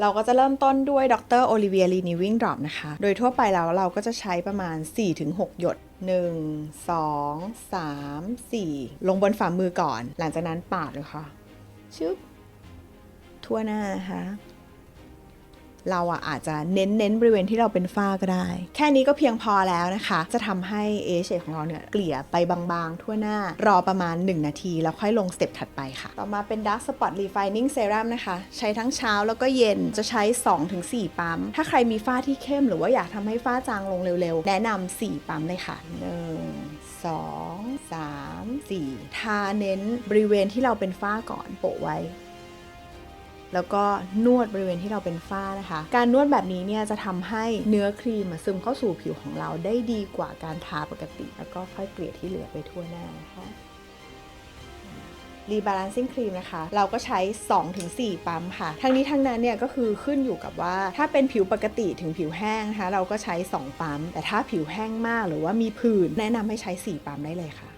เราก็จะเริ่มต้นด้วยดรโอลิเวียรีนิวิ่งดรอปนะคะ โดยทั่วไปแล้วเราก็จะใช้ประมาณ 4-6 หยด 1 2 3 4 ลงบนฝ่ามือก่อน หลังจากนั้นปาดเลยค่ะ ชึบทั่วหน้านะคะ เราอะอาจจะเน้นเน้นบริเวณที่เราเป็นฝ้าก็ได้ แค่นี้ก็เพียงพอแล้วนะคะ จะทำให้เอเชของเราเนี่ยเกลี่ยไปบางๆ ทั่วหน้ารอประมาณ 1 นาที แล้วค่อยลงสเต็ปถัดไปค่ะ ต่อมาเป็น Dark Spot Refining Serum นะคะ ใช้ทั้งเช้าแล้วก็เย็นจะใช้ 2-4 ปั๊ม ถ้าใครมีฝ้าที่เข้มหรือว่าอยากทำให้ฝ้าจางลงเร็วๆ แนะนำ4 ปั๊มเลยค่ะ 1 2 3 4 ทาเน้นบริเวณที่เราเป็นฝ้าก่อนโปะไว้ แล้วก็นวดบริเวณที่เราเป็นฝ้านะคะ การนวดแบบนี้เนี่ยจะทำให้เนื้อครีมซึมเข้าสู่ผิวของเราได้ดีกว่าการทาปกติ แล้วก็ค่อยเกลี่ยที่เหลือไปทั่วหน้านะคะ รีบาลานซิ่งครีมนะคะ เราก็ใช้ 2-4 ปั๊มค่ะ ทั้งนี้ทั้งนั้นเนี่ยก็คือขึ้นอยู่กับว่าถ้าเป็นผิวปกติถึงผิวแห้งนะคะเราก็ใช้ 2 ปั๊ม แต่ถ้าผิวแห้งมากหรือว่ามีผื่นแนะนำให้ใช้ 4 ปั๊มได้เลยค่ะ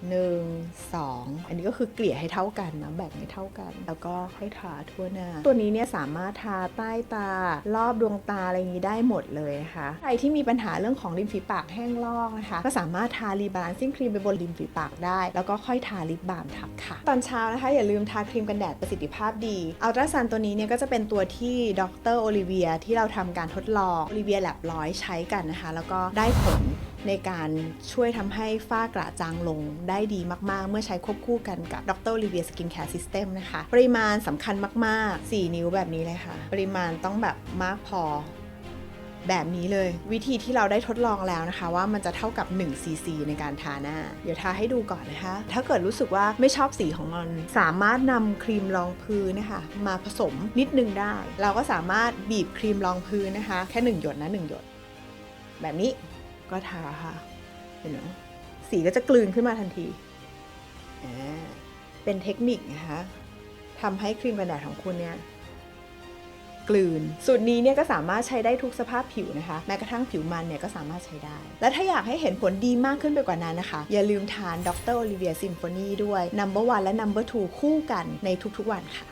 1 2 อันนี้ก็คือเกลี่ยให้เท่ากันนะแบ่งให้เท่ากัน แล้วก็ค่อยทาทั่วหน้า ตัวนี้เนี่ยสามารถทาใต้ตารอบดวงตาอะไรอย่างนี้ได้หมดเลยนะคะใครที่มีปัญหาเรื่องของริมฝีปากแห้งลอกนะคะก็สามารถทารีบาลานซิ่งครีมไปบนริมฝีปากได้ แล้วก็ค่อยทาลิปบาล์มทับค่ะ ตอนเช้านะคะอย่าลืมทาครีมกันแดดประสิทธิภาพดีอัลตราซันตัวนี้เนี่ยก็จะเป็นตัวที่ดรโอลิเวียที่เราทำการทดลองโอลิเวียแลบร้อยใช้กันนะคะ แล้วก็ได้ผลในการช่วยทำให้ฝ้ากระจางลงได้ดีมากๆ เมื่อใช้ควบคู่กันกับดรลิเวียสกินแคร์ซิสเต็มนะคะ ปริมาณสำคัญมาก ๆ 4 นิ้วแบบนี้เลยค่ะ ปริมาณต้องแบบมากพอ แบบนี้เลย วิธีที่เราได้ทดลองแล้วนะคะ ว่ามันจะเท่ากับ1 cc ในการทาหน้า เดี๋ยวทาให้ดูก่อนนะคะ ถ้าเกิดรู้สึกว่าไม่ชอบสีของมัน สามารถนำครีมรองพื้นนะคะมาผสมนิดนึงได้ เราก็สามารถบีบครีมรองพื้นนะคะ แค่ 1 หยดนะ1หยด แบบนี้ก็ทาค่ะเห็นไหมสีก็จะกลืนขึ้นมาทันทีอ่าเป็นเทคนิคนะคะทำให้ครีมกันแดดของคุณเนี่ย กลืน สูตรนี้เนี่ยก็สามารถใช้ได้ทุกสภาพผิวนะคะ แม้กระทั่งผิวมันเนี่ยก็สามารถใช้ได้ และถ้าอยากให้เห็นผลดีมากขึ้นไปกว่านั้นนะคะ อย่าลืมทานดรโอลิเวียซิมโฟนีด้วย Number 1และ Number 2คู่กันในทุกๆวันค่ะ